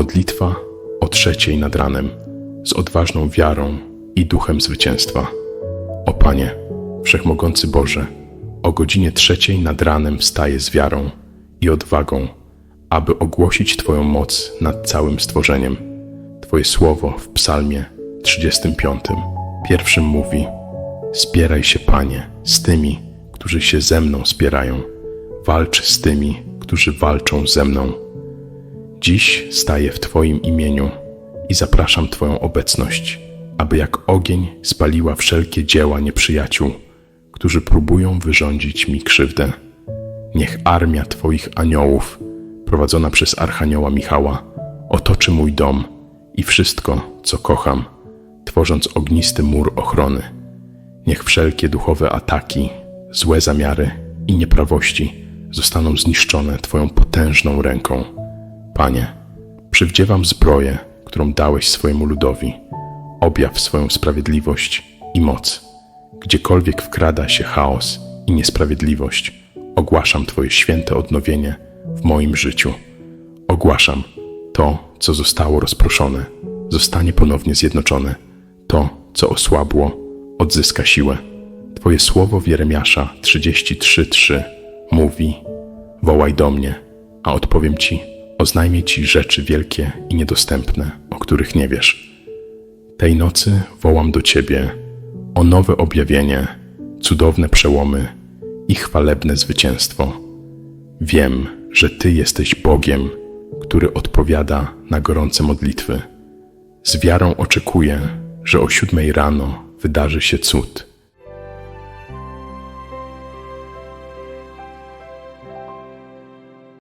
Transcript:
Modlitwa o trzeciej nad ranem, z odważną wiarą i duchem zwycięstwa. O Panie, Wszechmogący Boże, o godzinie trzeciej nad ranem wstaję z wiarą i odwagą, aby ogłosić Twoją moc nad całym stworzeniem. Twoje słowo w Psalmie 35, pierwszym mówi: Spieraj się, Panie, z tymi, którzy się ze mną spierają. Walcz z tymi, którzy walczą ze mną. Dziś staję w Twoim imieniu i zapraszam Twoją obecność, aby jak ogień spaliła wszelkie dzieła nieprzyjaciół, którzy próbują wyrządzić mi krzywdę. Niech armia Twoich aniołów, prowadzona przez Archanioła Michała, otoczy mój dom i wszystko, co kocham, tworząc ognisty mur ochrony. Niech wszelkie duchowe ataki, złe zamiary i nieprawości zostaną zniszczone Twoją potężną ręką. Panie, przywdziewam zbroję, którą dałeś swojemu ludowi. Objaw swoją sprawiedliwość i moc. Gdziekolwiek wkrada się chaos i niesprawiedliwość, ogłaszam Twoje święte odnowienie w moim życiu. Ogłaszam to, co zostało rozproszone, zostanie ponownie zjednoczone. To, co osłabło, odzyska siłę. Twoje słowo w Jeremiasza 33:3 mówi: Wołaj do mnie, a odpowiem ci, oznajmię ci rzeczy wielkie i niedostępne, o których nie wiesz. Tej nocy wołam do ciebie o nowe objawienie, cudowne przełomy i chwalebne zwycięstwo. Wiem, że Ty jesteś Bogiem, który odpowiada na gorące modlitwy. Z wiarą oczekuję, że o siódmej rano wydarzy się cud